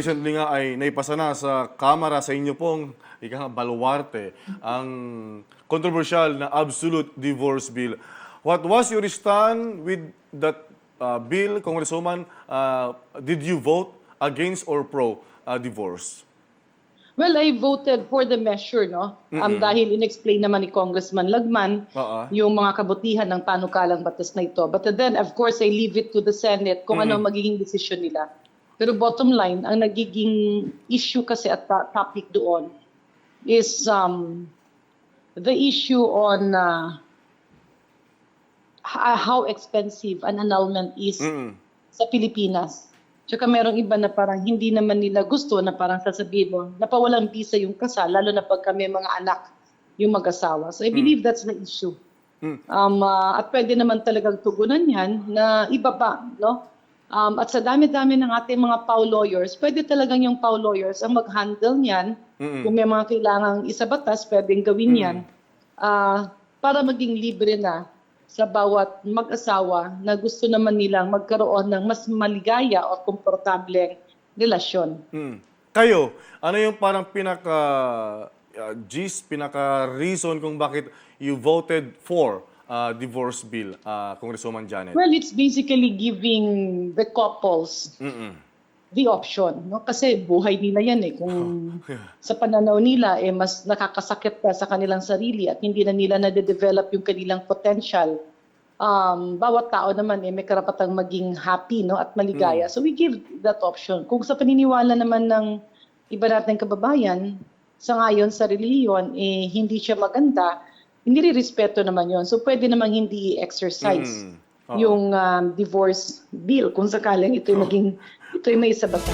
recently nga ay naipasa na sa Kamara sa inyo pong ika nga, baluarte ang controversial na absolute divorce bill. What was your stand with that uh, bill, Congresswoman? Uh, did you vote against or pro uh, divorce? Well, I voted for the measure, no? Um, dahil inexplain naman ni Congressman Lagman Oo. yung mga kabutihan ng panukalang batas na ito. But then, of course, I leave it to the Senate kung ano ang magiging desisyon nila. Pero bottom line, ang nagiging issue kasi at topic doon is um, the issue on uh, h- how expensive an annulment is Mm-mm. sa Pilipinas. Tsaka merong iba na parang hindi naman nila gusto na parang sasabihin mo, napawalang visa yung kasal, lalo na pag kami mga anak yung mag-asawa. So I believe that's the issue. Mm. Um, ah, at pwede naman talagang tugunan yan na ibaba, no? Um, at sa dami-dami ng ating mga PAW lawyers, pwede talagang yung PAW lawyers ang mag-handle niyan. Mm-mm. Kung may mga kailangang isa batas, pwedeng gawin yan. Ah, para maging libre na sa bawat mag-asawa na gusto naman nilang magkaroon ng mas maligaya o komportableng relasyon. Mm. Kayo, ano yung parang pinaka uh, gist, pinaka reason kung bakit you voted for uh, divorce bill, uh, Congresswoman Janet? Well, it's basically giving the couples Mm-mm. the option. No? Kasi buhay nila yan eh. Kung sa pananaw nila, eh, mas nakakasakit pa sa kanilang sarili at hindi na nila nade-develop yung kanilang potential. Um, bawat tao naman eh, may karapatang maging happy no? at maligaya. So we give that option. Kung sa paniniwala naman ng iba nating kababayan, sa ngayon sa reliyon, eh, hindi siya maganda, hindi respeto naman yon So pwede namang hindi exercise Mm. Oo. yung um, divorce bill kung sakaling ito'y maging ito'y may isa basa.